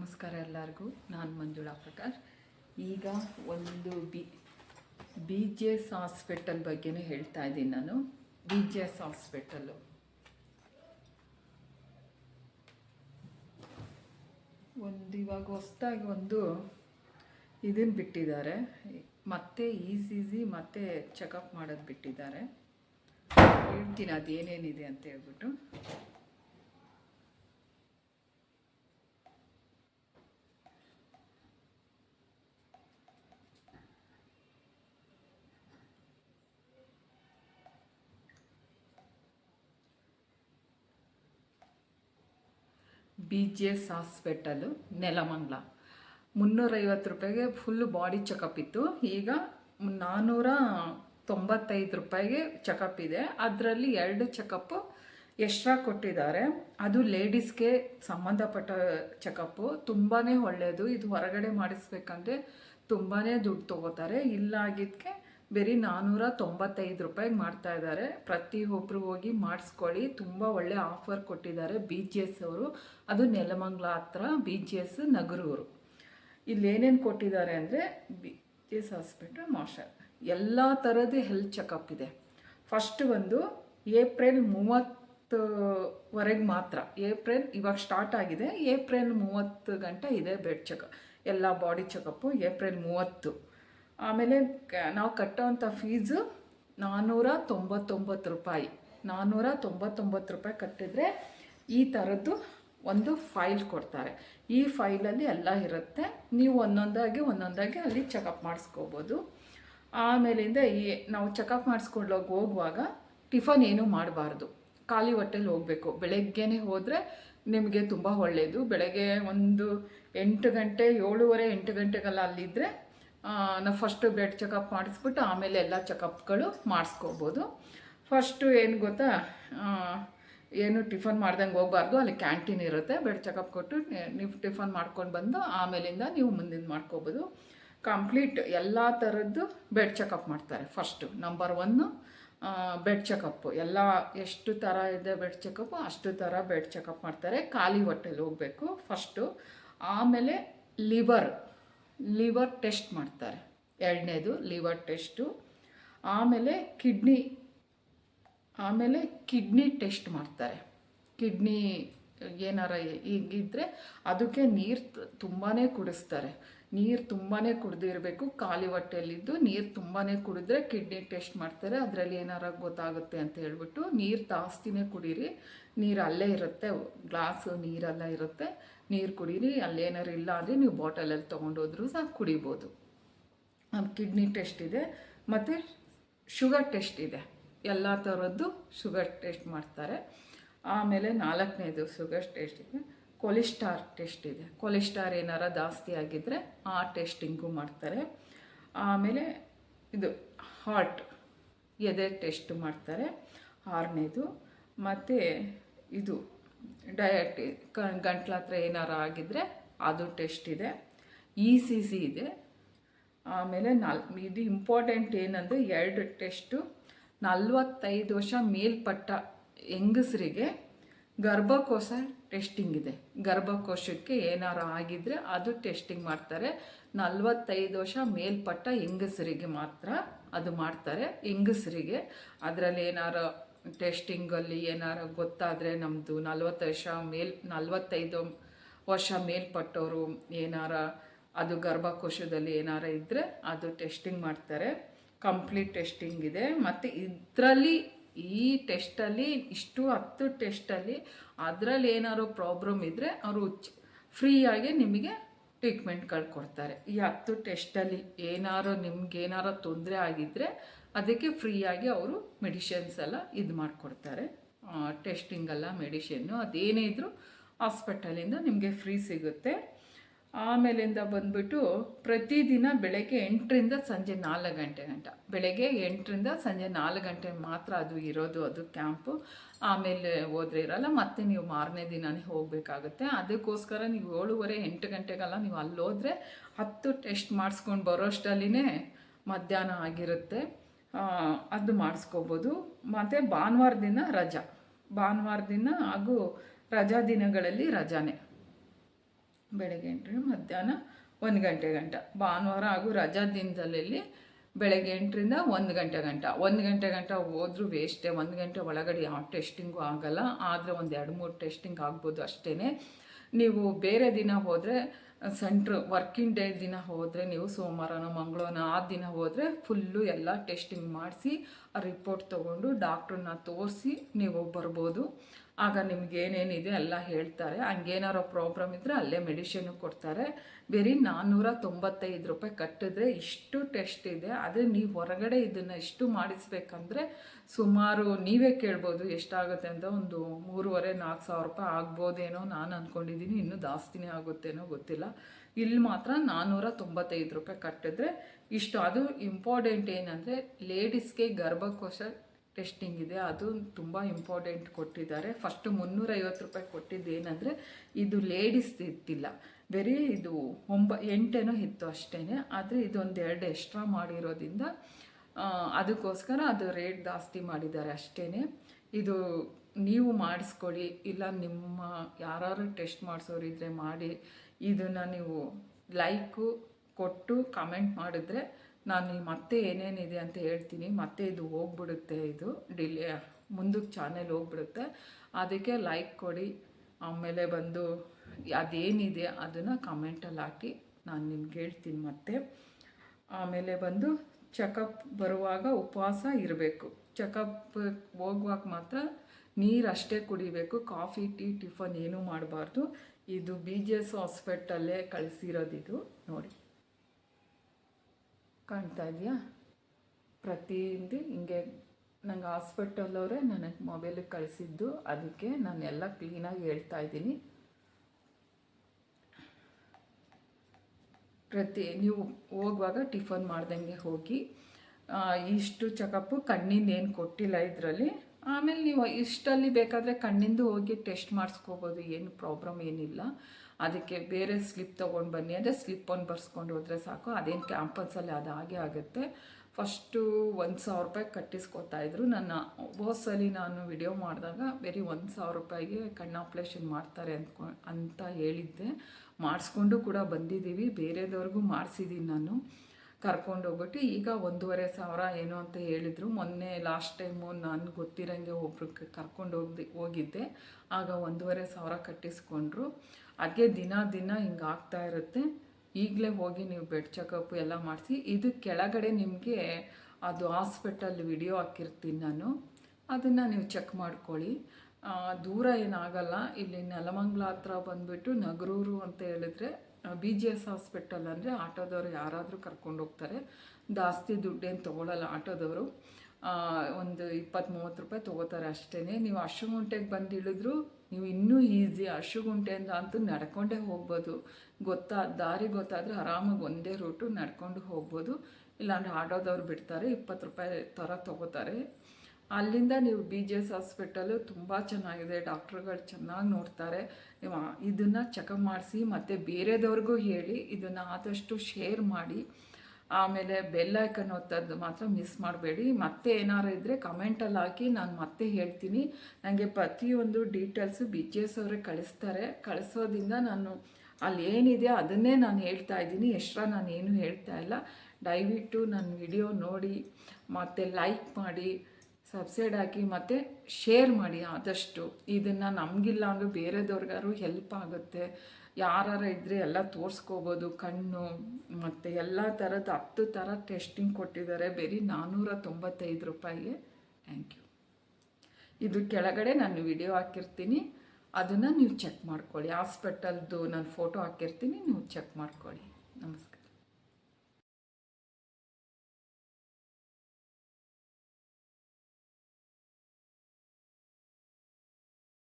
ನಮಸ್ಕಾರ ಎಲ್ಲರಿಗೂ. ನಾನು ಮಂಜುಳಾ ಪ್ರಕಾಶ್. ಈಗ ಒಂದು B B G S hospital ಬಗ್ಗೆನೇ ಹೇಳ್ತಾ ಇದ್ದೀನಿ ನಾನು. ಬಿ ಜಿ ಎಸ್ ಹಾಸ್ಪಿಟಲ್ಲು ಒಂದು ಇವಾಗ ಹೊಸ್ದಾಗಿ ಒಂದು ಇದನ್ನು ಬಿಟ್ಟಿದ್ದಾರೆ. ಮತ್ತೆ ಈಸಿ ಮತ್ತೆ ಚೆಕಪ್ ಮಾಡೋದು ಬಿಟ್ಟಿದ್ದಾರೆ. ಹೇಳ್ತೀನಿ, ಅದೇನೇನಿದೆ ಅಂತ ಹೇಳ್ಬಿಟ್ಟು. B G S hospital Nelamangala ಮುನ್ನೂರೈವತ್ತು ರೂಪಾಯಿಗೆ ಫುಲ್ ಬಾಡಿ ಚೆಕಪ್ ಇತ್ತು. ಈಗ ನಾನ್ನೂರ ತೊಂಬತ್ತೈದು ರೂಪಾಯಿಗೆ ಚೆಕಪ್ ಇದೆ. ಅದರಲ್ಲಿ ಎರಡು ಚೆಕಪ್ಪು ಎಕ್ಸ್ಟ್ರಾ ಕೊಟ್ಟಿದ್ದಾರೆ. ಅದು ಲೇಡೀಸ್ಗೆ ಸಂಬಂಧಪಟ್ಟ ಚೆಕಪ್ಪು ತುಂಬಾ ಒಳ್ಳೆಯದು ಇದು ಹೊರಗಡೆ ಮಾಡಿಸ್ಬೇಕಂದ್ರೆ ತುಂಬಾ ದುಡ್ಡು ತೊಗೋತಾರೆ. ಇಲ್ಲ ಆಗಿದ್ದಕ್ಕೆ ಬರೀ ನಾನ್ನೂರ ತೊಂಬತ್ತೈದು ರೂಪಾಯಿಗೆ ಮಾಡ್ತಾ ಇದ್ದಾರೆ. ಪ್ರತಿಯೊಬ್ಬರು ಹೋಗಿ ಮಾಡಿಸ್ಕೊಳ್ಳಿ. ತುಂಬ ಒಳ್ಳೆ ಆಫರ್ ಕೊಟ್ಟಿದ್ದಾರೆ ಬಿ ಜಿ ಎಸ್ ಅವರು. ಅದು ನೆಲಮಂಗ್ಲ ಹತ್ರ ಬಿ ಜಿ ಎಸ್ ನಗರೂರು ಇಲ್ಲಿ ಏನೇನು ಕೊಟ್ಟಿದ್ದಾರೆ ಅಂದರೆ ಬಿ ಜಿ ಎಸ್ ಹಾಸ್ಪಿಟಲ್ ಮಾರ್ಷಲ್ ಎಲ್ಲ ಥರದ ಹೆಲ್ತ್ ಚೆಕಪ್ ಇದೆ. ಫಸ್ಟ್ ಒಂದು ಏಪ್ರಿಲ್ ಮೂವತ್ತುವರೆಗೆ ಮಾತ್ರ. ಏಪ್ರಿಲ್ ಇವಾಗ ಸ್ಟಾರ್ಟ್ ಆಗಿದೆ. ಏಪ್ರಿಲ್ ಮೂವತ್ತು ಗಂಟೆ ಇದೆ ಬೆಡ್ ಚೆಕಪ್ ಎಲ್ಲ ಬಾಡಿ ಚೆಕಪ್ಪು ಏಪ್ರಿಲ್ ಮೂವತ್ತು. ಆಮೇಲೆ ನಾವು ಕಟ್ಟೋವಂಥ ಫೀಸು ನಾನ್ನೂರ ತೊಂಬತ್ತೊಂಬತ್ತು ರೂಪಾಯಿ. ನಾನ್ನೂರ ತೊಂಬತ್ತೊಂಬತ್ತು ರೂಪಾಯಿ ಕಟ್ಟಿದ್ರೆ ಈ ಥರದ್ದು ಒಂದು ಫೈಲ್ ಕೊಡ್ತಾರೆ. ಈ ಫೈಲಲ್ಲಿ ಎಲ್ಲ ಇರುತ್ತೆ. ನೀವು ಒಂದೊಂದಾಗಿ ಒಂದೊಂದಾಗಿ ಅಲ್ಲಿ ಚೆಕಪ್ ಮಾಡಿಸ್ಕೋಬೋದು. ಆಮೇಲಿಂದ ಈ, ನಾವು ಚೆಕಪ್ ಮಾಡಿಸ್ಕೊಳ್ಳೋಕೆ ಹೋಗುವಾಗ ಟಿಫನ್ ಏನೂ ಮಾಡಬಾರ್ದು. ಖಾಲಿ ಹೊಟ್ಟೆಲಿ ಹೋಗಬೇಕು. ಬೆಳಗ್ಗೆನೇ ಹೋದರೆ ನಿಮಗೆ ತುಂಬ ಒಳ್ಳೆಯದು ಬೆಳಗ್ಗೆ ಒಂದು ಎಂಟು ಗಂಟೆ, ಏಳುವರೆ, ಎಂಟು ಗಂಟೆಗೆಲ್ಲ ಅಲ್ಲಿದ್ದರೆ ನಾವು ಫಸ್ಟು ಬ್ಲಡ್ ಚೆಕಪ್ ಮಾಡಿಸ್ಬಿಟ್ಟು ಆಮೇಲೆ ಎಲ್ಲ ಚೆಕಪ್ಗಳು ಮಾಡಿಸ್ಕೋಬೋದು. ಫಸ್ಟು ಏನು ಗೊತ್ತಾ ಏನು ಟಿಫನ್ ಮಾಡ್ದಂಗೆ ಹೋಗ್ಬಾರ್ದು, ಅಲ್ಲಿ ಕ್ಯಾಂಟೀನ್ ಇರುತ್ತೆ ಬ್ಲಡ್ ಚೆಕಪ್ ಕೊಟ್ಟು ನೀವು ಟಿಫನ್ ಮಾಡ್ಕೊಂಡು ಬಂದು ಆಮೇಲಿಂದ ನೀವು ಮುಂದಿನ ಮಾಡ್ಕೋಬೋದು. ಕಂಪ್ಲೀಟ್ ಎಲ್ಲ ಥರದ್ದು ಬೆಡ್ ಚೆಕಪ್ ಮಾಡ್ತಾರೆ first number one bed checkup ಎಲ್ಲ ಎಷ್ಟು ಥರ ಇದೆ ಬೆಡ್ ಚೆಕಪ್ಪು ಅಷ್ಟು ಥರ ಬೆಡ್ ಚೆಕಪ್ ಮಾಡ್ತಾರೆ. ಖಾಲಿ ಹೊಟ್ಟೆಲಿ ಹೋಗಬೇಕು ಫಸ್ಟು ಆಮೇಲೆ ಲಿವರ್ ಲಿವರ್ ಟೆಸ್ಟ್ ಮಾಡ್ತಾರೆ. ಎರಡನೇದು ಲಿವರ್ ಟೆಸ್ಟು. ಆಮೇಲೆ ಕಿಡ್ನಿ ಆಮೇಲೆ ಕಿಡ್ನಿ ಟೆಸ್ಟ್ ಮಾಡ್ತಾರೆ. ಕಿಡ್ನಿ ಏನಾರ ಈಗಿದ್ರೆ ಅದಕ್ಕೆ ನೀರು ತುಂಬಾ ಕುಡಿಸ್ತಾರೆ. ನೀರು ತುಂಬಾ ಕುಡ್ದಿರಬೇಕು, ಖಾಲಿ ಹೊಟ್ಟೆಯಲ್ಲಿದ್ದು ನೀರು ತುಂಬಾ ಕುಡಿದ್ರೆ ಕಿಡ್ನಿ ಟೆಸ್ಟ್ ಮಾಡ್ತಾರೆ, ಅದರಲ್ಲಿ ಏನಾರ ಗೊತ್ತಾಗುತ್ತೆ ಅಂತ ಹೇಳ್ಬಿಟ್ಟು ನೀರು ಜಾಸ್ತಿನೇ ಕುಡೀರಿ. ನೀರು ಅಲ್ಲೇ ಇರುತ್ತೆ, ಗ್ಲಾಸು ನೀರೆಲ್ಲ ಇರುತ್ತೆ, ನೀರು ಕುಡೀರಿ. ಅಲ್ಲೇನಾರು ಇಲ್ಲ ಅಂದರೆ ನೀವು ಬಾಟಲಲ್ಲಿ ತೊಗೊಂಡೋದ್ರೂ ಸಹ ಕುಡಿಬೋದು. ಕಿಡ್ನಿ ಟೆಸ್ಟ್ ಇದೆ, ಮತ್ತು ಶುಗರ್ ಟೆಸ್ಟ್ ಇದೆ. ಎಲ್ಲ ಥರದ್ದು ಶುಗರ್ ಟೆಸ್ಟ್ ಮಾಡ್ತಾರೆ. ಆಮೇಲೆ ನಾಲ್ಕನೇದು ಶುಗರ್ ಟೆಸ್ಟ್ ಇದೆ. ಕೊಲೆಸ್ಟಾರ್ ಟೆಸ್ಟ್ ಇದೆ. ಕೊಲೆಸ್ಟಾರ್ ಏನಾರ ಜಾಸ್ತಿ ಆಗಿದ್ದರೆ ಆ ಟೆಸ್ಟಿಂಗು ಮಾಡ್ತಾರೆ. ಆಮೇಲೆ ಇದು ಹಾರ್ಟ್ ಎದೆ ಟೆಸ್ಟ್ ಮಾಡ್ತಾರೆ. ಆರನೇದು. ಮತ್ತು ಇದು ಡಯಟ್ ಗಂಟ್ಲ ಹತ್ರ ಏನಾರು ಆಗಿದ್ದರೆ ಅದು ಟೆಸ್ಟ್ ಇದೆ. ಇ ಸಿ ಸಿ ಇದೆ. ಆಮೇಲೆ ನಾಲ್, ಇದು ಇಂಪಾರ್ಟೆಂಟ್ ಏನಂದರೆ ಎರಡು ಟೆಸ್ಟು ನಲ್ವತ್ತೈದು ವರ್ಷ ಮೇಲ್ಪಟ್ಟ ಹೆಂಗಸರಿಗೆ ಗರ್ಭಕೋಶ ಟೆಸ್ಟಿಂಗ್ ಇದೆ. ಗರ್ಭಕೋಶಕ್ಕೆ ಏನಾರು ಆಗಿದ್ರೆ ಅದು ಟೆಸ್ಟಿಂಗ್ ಮಾಡ್ತಾರೆ. ನಲ್ವತ್ತೈದು ವರ್ಷ ಮೇಲ್ಪಟ್ಟ ಹೆಂಗಸರಿಗೆ ಮಾತ್ರ ಅದು ಮಾಡ್ತಾರೆ. ಹೆಂಗಸರಿಗೆ ಅದರಲ್ಲಿ ಏನಾರು ಟೆಸ್ಟಿಂಗಲ್ಲಿ ಏನಾರು ಗೊತ್ತಾದರೆ ನಮ್ಮದು ನಲ್ವತ್ತು ವರ್ಷ ಮೇಲ್, ನಲ್ವತ್ತೈದು ವರ್ಷ ಮೇಲ್ಪಟ್ಟವರು ಏನಾರ ಅದು ಗರ್ಭಕೋಶದಲ್ಲಿ ಏನಾರ ಇದ್ದರೆ ಅದು ಟೆಸ್ಟಿಂಗ್ ಮಾಡ್ತಾರೆ. ಕಂಪ್ಲೀಟ್ ಟೆಸ್ಟಿಂಗ್ ಇದೆ. ಮತ್ತು ಇದರಲ್ಲಿ ಈ ಟೆಸ್ಟಲ್ಲಿ, ಇಷ್ಟು ಹತ್ತು ಟೆಸ್ಟಲ್ಲಿ ಅದರಲ್ಲಿ ಏನಾದ್ರು ಪ್ರಾಬ್ಲಮ್ ಇದ್ದರೆ ಅವರು ಫ್ರೀಯಾಗಿ ನಿಮಗೆ ಟ್ರೀಟ್ಮೆಂಟ್ಗಳು ಕೊಡ್ತಾರೆ. ಈ ಹತ್ತು ಟೆಸ್ಟಲ್ಲಿ ಏನಾರು ನಿಮ್ಗೆ ಏನಾರು ತೊಂದರೆ ಆಗಿದ್ದರೆ ಅದಕ್ಕೆ ಫ್ರೀಯಾಗಿ ಅವರು ಮೆಡಿಷನ್ಸ್ ಎಲ್ಲ ಇದು ಮಾಡಿಕೊಡ್ತಾರೆ. ಟೆಸ್ಟಿಂಗ್ ಎಲ್ಲ ಮೆಡಿಷನ್ನು ಅದೇನೇ ಇದ್ದರೂ ಹಾಸ್ಪಿಟಲಿಂದ ನಿಮಗೆ ಫ್ರೀ ಸಿಗುತ್ತೆ. ಆಮೇಲಿಂದ ಬಂದ್ಬಿಟ್ಟು ಪ್ರತಿದಿನ ಬೆಳಗ್ಗೆ ಎಂಟರಿಂದ ಸಂಜೆ ನಾಲ್ಕು ಗಂಟೆ ಗಂಟ. ಬೆಳಗ್ಗೆ ಎಂಟರಿಂದ ಸಂಜೆ ನಾಲ್ಕು ಗಂಟೆ ಮಾತ್ರ ಅದು ಇರೋದು, ಅದು ಕ್ಯಾಂಪು ಆಮೇಲೆ ಹೋದರೆ ಇರೋಲ್ಲ, ಮತ್ತೆ ನೀವು ಮಾರನೇ ದಿನನೇ ಹೋಗಬೇಕಾಗುತ್ತೆ. ಅದಕ್ಕೋಸ್ಕರ ನೀವು ಏಳುವರೆ, ಎಂಟು ಗಂಟೆಗೆಲ್ಲ ನೀವು ಅಲ್ಲಿ ಹೋದರೆ ಹತ್ತು ಟೆಸ್ಟ್ ಮಾಡಿಸ್ಕೊಂಡು ಬರೋಷ್ಟಲ್ಲಿನೇ ಮಧ್ಯಾಹ್ನ ಆಗಿರುತ್ತೆ. ಅದು ಮಾಡಿಸ್ಕೋಬೋದು. ಮತ್ತು ಭಾನುವಾರ ದಿನ ರಜಾ. ಭಾನುವಾರ ದಿನ ಹಾಗೂ ರಜಾ ದಿನಗಳಲ್ಲಿ ರಜಾನೇ. ಬೆಳಗ್ಗೆ ಎಂಟ್ರಿಂದ ಮಧ್ಯಾಹ್ನ ಒಂದು ಗಂಟೆ ಗಂಟ. ಭಾನುವಾರ ಹಾಗೂ ರಜಾ ದಿನದಲ್ಲಿ ಬೆಳಗ್ಗೆ ಎಂಟರಿಂದ ಒಂದು ಗಂಟೆ ಗಂಟ. ಒಂದು ಗಂಟೆ ಗಂಟ ಹೋದ್ರೂ ವೇಸ್ಟೇ, ಒಂದು ಗಂಟೆ ಒಳಗಡೆ ಯಾವ ಟೆಸ್ಟಿಂಗು ಆಗಲ್ಲ. ಆದರೆ ಒಂದು ಎರಡು ಮೂರು ಟೆಸ್ಟಿಂಗ್ ಆಗ್ಬೋದು ಅಷ್ಟೇ ನೀವು ಬೇರೆ ದಿನ ಹೋದರೆ, ಸೆಂಟ್ರ್ ವರ್ಕಿಂಗ್ ಡೇ ದಿನ ಹೋದರೆ, ನೀವು ಸೋಮವಾರನ ಮಂಗಳವಾರ ಆ ದಿನ ಹೋದರೆ ಫುಲ್ಲು ಎಲ್ಲ ಟೆಸ್ಟಿಂಗ್ ಮಾಡಿಸಿ, ಆ ರಿಪೋರ್ಟ್ ತೊಗೊಂಡು ಡಾಕ್ಟ್ರನ್ನ ತೋರಿಸಿ ನೀವು ಬರ್ಬೋದು. ಆಗ ನಿಮ್ಗೆ ಏನೇನಿದೆ ಎಲ್ಲ ಹೇಳ್ತಾರೆ. ಹಂಗೇನಾರೋ ಪ್ರಾಬ್ಲಮ್ ಇದ್ದರೆ ಅಲ್ಲೇ ಮೆಡಿಷನು ಕೊಡ್ತಾರೆ. ಬರೀ ನಾನ್ನೂರ ತೊಂಬತ್ತೈದು ರೂಪಾಯಿ ಕಟ್ಟಿದ್ರೆ ಇಷ್ಟು ಟೆಸ್ಟ್ ಇದೆ. ಆದರೆ ನೀವು ಹೊರಗಡೆ ಇದನ್ನು ಇಷ್ಟು ಮಾಡಿಸ್ಬೇಕಂದ್ರೆ ಸುಮಾರು ನೀವೇ ಕೇಳ್ಬೋದು ಎಷ್ಟಾಗುತ್ತೆ ಅಂತ. ಒಂದು ಮೂರುವರೆ, ನಾಲ್ಕು ಸಾವಿರ ರೂಪಾಯಿ ಆಗ್ಬೋದೇನೋ ನಾನು ಅಂದ್ಕೊಂಡಿದ್ದೀನಿ ಇನ್ನೂ ಜಾಸ್ತಿನೇ ಆಗುತ್ತೇನೋ ಗೊತ್ತಿಲ್ಲ. ಇಲ್ಲಿ ಮಾತ್ರ ನಾನ್ನೂರ ತೊಂಬತ್ತೈದು ರೂಪಾಯಿ ಕಟ್ಟಿದ್ರೆ ಇಷ್ಟು. ಅದು ಇಂಪಾರ್ಟೆಂಟ್ ಏನಂದರೆ ಲೇಡೀಸ್ಗೆ ಗರ್ಭಕೋಶ ಟೆಸ್ಟಿಂಗ್ ಇದೆ. ಅದು ತುಂಬ ಇಂಪಾರ್ಟೆಂಟ್ ಕೊಟ್ಟಿದ್ದಾರೆ. ಫಸ್ಟು ಮುನ್ನೂರೈವತ್ತು ರೂಪಾಯಿ ಕೊಟ್ಟಿದ್ದು ಏನಂದರೆ, ಇದು ಲೇಡೀಸ್ ಇತ್ತಿಲ್ಲ ಬರೀ ಇದು ಒಂಬ, ಎಂಟೇನೋ ಇತ್ತು ಅಷ್ಟೇ ಆದರೆ ಇದೊಂದು ಎರಡು ಎಕ್ಸ್ಟ್ರಾ ಮಾಡಿರೋದ್ರಿಂದ ಅದಕ್ಕೋಸ್ಕರ ಅದು ರೇಟ್ ಜಾಸ್ತಿ ಮಾಡಿದ್ದಾರೆ ಅಷ್ಟೇ ಇದು ನೀವು ಮಾಡಿಸ್ಕೊಳ್ಳಿ, ಇಲ್ಲ ನಿಮ್ಮ ಯಾರು ಟೆಸ್ಟ್ ಮಾಡಿಸೋರಿದ್ರೆ ಮಾಡಿ. ಇದನ್ನು ನೀವು ಲೈಕು ಕೊಟ್ಟು ಕಮೆಂಟ್ ಮಾಡಿದ್ರೆ ನಾನು ಮತ್ತೆ ಏನೇನಿದೆ ಅಂತ ಹೇಳ್ತೀನಿ. ಮತ್ತೆ ಇದು ಹೋಗ್ಬಿಡುತ್ತೆ. ಇದು ಡಿಲೇ ಮುಂದಕ್ಕೆ ಚಾನೆಲ್ ಹೋಗ್ಬಿಡುತ್ತೆ. ಅದಕ್ಕೆ ಲೈಕ್ ಕೊಡಿ. ಆಮೇಲೆ ಬಂದು ಅದೇನಿದೆ ಅದನ್ನು ಕಮೆಂಟಲ್ಲಿ ಹಾಕಿ. ನಾನು ನಿಮ್ಗೆ ಹೇಳ್ತೀನಿ ಮತ್ತೆ. ಆಮೇಲೆ ಬಂದು ಚೆಕಪ್ ಬರುವಾಗ ಉಪವಾಸ ಇರಬೇಕು. ಚೆಕಪ್ ಹೋಗುವಾಗ ಮಾತ್ರ ನೀರು ಅಷ್ಟೇ ಕುಡಿಬೇಕು. ಕಾಫಿ, ಟೀ, ಟಿಫನ್ ಏನೂ ಮಾಡಬಾರ್ದು. ಇದು ಬಿ ಜಿ ಎಸ್ ಹಾಸ್ಪಿಟಲ್ಲೇ ಕಳಿಸಿರೋದಿದು ನೋಡಿ. ಕಾಣ್ತಾ ಇದೆಯಾ ಪ್ರತಿಯೊಂದು ಹಿಂಗೆ ನಂಗೆ ಹಾಸ್ಪಿಟಲವರೇ ನನಗೆ ಮೊಬೈಲಿಗೆ ಕಳಿಸಿದ್ದು, ಅದಕ್ಕೆ ನಾನು ಎಲ್ಲ ಕ್ಲೀನಾಗಿ ಹೇಳ್ತಾ ಇದ್ದೀನಿ. ಪ್ರತಿ, ನೀವು ಹೋಗುವಾಗ ಟಿಫನ್ ಮಾಡ್ದಂಗೆ ಹೋಗಿ ಇಷ್ಟು ಚೆಕಪ್ಪು ಕಣ್ಣಿಂದ ಏನು ಕೊಟ್ಟಿಲ್ಲ ಇದರಲ್ಲಿ. ಆಮೇಲೆ ನೀವು ಇಷ್ಟಲ್ಲಿ ಬೇಕಾದರೆ ಕಣ್ಣಿಂದು ಹೋಗಿ ಟೆಸ್ಟ್ ಮಾಡಿಸ್ಕೋಬೋದು, ಏನು ಪ್ರಾಬ್ಲಮ್ ಏನಿಲ್ಲ. ಅದಕ್ಕೆ ಬೇರೆ ಸ್ಲಿಪ್ ತೊಗೊಂಡು ಬನ್ನಿ. ಅಂದರೆ ಸ್ಲಿಪ್ ಒಂದು ಬರ್ಸ್ಕೊಂಡು ಹೋದರೆ ಸಾಕು. ಅದೇನು ಕ್ಯಾಂಪಸಲ್ಲಿ ಅದು ಹಾಗೆ ಆಗುತ್ತೆ. ಫಸ್ಟು ಒಂದು ಸಾವಿರ ರೂಪಾಯಿ ಕಟ್ಟಿಸ್ಕೊತಾ ಇದ್ರು. ನನ್ನ ಹೋಸಲಿ ನಾನು ವಿಡಿಯೋ ಮಾಡಿದಾಗ ಬೇರೆ ಒಂದು ಸಾವಿರ ರೂಪಾಯಿಗೆ ಕಣ್ಣು ಆಪ್ರೇಷನ್ ಮಾಡ್ತಾರೆ ಅಂದ್ಕೊ, ಅಂತ ಹೇಳಿದ್ದೆ. ಮಾಡಿಸ್ಕೊಂಡು ಕೂಡ ಬಂದಿದ್ದೀವಿ. ಬೇರೆದವ್ರಿಗೂ ಮಾಡಿಸಿದ್ದೀನಿ ನಾನು. ಕರ್ಕೊಂಡು ಹೋಗ್ಬಿಟ್ಟು ಈಗ ಒಂದೂವರೆ ಸಾವಿರ ಏನು ಅಂತ ಹೇಳಿದರು. ಮೊನ್ನೆ ಲಾಸ್ಟ್ ಟೈಮು ನಾನು ಗೊತ್ತಿರಂಗೆ ಒಬ್ರು ಕರ್ಕೊಂಡು ಹೋಗಿ ಹೋಗಿದ್ದೆ. ಆಗ ಒಂದೂವರೆ ಸಾವಿರ ಕಟ್ಟಿಸ್ಕೊಂಡ್ರು. ಅದೇ ದಿನ ದಿನ ಹಿಂಗೆ ಆಗ್ತಾ ಇರುತ್ತೆ. ಈಗಲೇ ಹೋಗಿ ನೀವು ಬೆಡ್ ಚೆಕಪ್ ಎಲ್ಲ ಮಾಡಿಸಿ. ಇದು ಕೆಳಗಡೆ ನಿಮಗೆ ಅದು ಹಾಸ್ಪಿಟಲ್ ವಿಡಿಯೋ ಹಾಕಿರ್ತೀನಿ ನಾನು. ಅದನ್ನು ನೀವು ಚೆಕ್ ಮಾಡ್ಕೊಳ್ಳಿ. ದೂರ ಏನಾಗಲ್ಲ. ಇಲ್ಲಿ ನೆಲಮಂಗ್ಲ ಹತ್ರ ಬಂದುಬಿಟ್ಟು ನಗರೂರು ಅಂತ ಹೇಳಿದ್ರೆ ಬಿ ಜಿ ಎಸ್ ಹಾಸ್ಪಿಟಲ್ ಅಂದರೆ ಆಟೋದವರು ಯಾರಾದರೂ ಕರ್ಕೊಂಡು ಹೋಗ್ತಾರೆ. ಜಾಸ್ತಿ ದುಡ್ಡೇನು ತೊಗೊಳಲ್ಲ ಆಟೋದವರು. ಒಂದು ಇಪ್ಪತ್ತು ಮೂವತ್ತು ರೂಪಾಯಿ ತೊಗೋತಾರೆ ಅಷ್ಟೇ ನೀವು ಅಶುಗುಂಟೆಗೆ ಬಂದು ಇಳಿದ್ರು ನೀವು ಇನ್ನೂ ಈಸಿ. ಅಶುಗುಂಟೆಯಿಂದ ಅಂತೂ ನಡ್ಕೊಂಡೇ ಹೋಗ್ಬೋದು. ಗೊತ್ತಾ? ದಾರಿ ಗೊತ್ತಾದರೆ ಆರಾಮಾಗಿ ಒಂದೇ ರೂಟು ನಡ್ಕೊಂಡು ಹೋಗ್ಬೋದು. ಇಲ್ಲಾಂದ್ರೆ ಆಟೋದವ್ರು ಬಿಡ್ತಾರೆ, ಇಪ್ಪತ್ತು ರೂಪಾಯಿ ಥರ ತೊಗೋತಾರೆ. ಅಲ್ಲಿಂದ ನೀವು ಬಿ ಜಿ ಎಸ್ ಹಾಸ್ಪಿಟಲು ತುಂಬ ಚೆನ್ನಾಗಿದೆ, ಡಾಕ್ಟ್ರುಗಳು ಚೆನ್ನಾಗಿ ನೋಡ್ತಾರೆ. ನೀವು ಇದನ್ನು ಚೆಕಪ್ ಮಾಡಿಸಿ ಮತ್ತು ಬೇರೆದವ್ರಿಗೂ ಹೇಳಿ, ಇದನ್ನು ಆದಷ್ಟು ಶೇರ್ ಮಾಡಿ. ಆಮೇಲೆ ಬೆಲ್ ಐಕನ್ ಒತ್ತದ್ದು ಮಾತ್ರ ಮಿಸ್ ಮಾಡಬೇಡಿ. ಮತ್ತೆ ಏನಾರು ಇದ್ದರೆ ಕಮೆಂಟಲ್ಲಿ ಹಾಕಿ ನಾನು ಮತ್ತೆ ಹೇಳ್ತೀನಿ. ನನಗೆ ಪ್ರತಿಯೊಂದು ಡೀಟೇಲ್ಸು ಬಿ ಜಿ ಎಸ್ ಅವರೇ ಕಳಿಸ್ತಾರೆ. ಕಳಿಸೋದ್ರಿಂದ ನಾನು ಅಲ್ಲಿ ಏನಿದೆ ಅದನ್ನೇ ನಾನು ಹೇಳ್ತಾ ಇದ್ದೀನಿ. ಎಕ್ಸ್ಟ್ರಾ ನಾನು ಏನು ಹೇಳ್ತಾ ಇಲ್ಲ. ದಯವಿಟ್ಟು ನನ್ನ ವಿಡಿಯೋ ನೋಡಿ, ಮತ್ತು ಲೈಕ್ ಮಾಡಿ. ಸಬ್ಸೈಡ್ ಹಾಕಿ ಮತ್ತು ಶೇರ್ ಮಾಡಿ ಆದಷ್ಟು. ಇದನ್ನು ನಮಗಿಲ್ಲ ಅಂದರೆ ಬೇರೆದವ್ರಿಗಾರು ಹೆಲ್ಪ್ ಆಗುತ್ತೆ. ಯಾರು ಇದ್ದರೆ ಎಲ್ಲ ತೋರಿಸ್ಕೋಬೋದು, ಕಣ್ಣು, ಮತ್ತು ಎಲ್ಲ ಥರದ ಹತ್ತು ಥರ ಟೆಸ್ಟಿಂಗ್ ಕೊಟ್ಟಿದ್ದಾರೆ. ಬರೀ ನಾನ್ನೂರ ತೊಂಬತ್ತೈದು ರೂಪಾಯಿಗೆ ಥ್ಯಾಂಕ್ ಯು ಇದು ಕೆಳಗಡೆ ನಾನು ವಿಡಿಯೋ ಹಾಕಿರ್ತೀನಿ. ಅದನ್ನು ನೀವು ಚೆಕ್ ಮಾಡ್ಕೊಳ್ಳಿ. ಹಾಸ್ಪಿಟಲ್ದು ನಾನು ಫೋಟೋ ಹಾಕಿರ್ತೀನಿ, ನೀವು ಚೆಕ್ ಮಾಡ್ಕೊಳ್ಳಿ. ನಮಸ್ಕಾರ.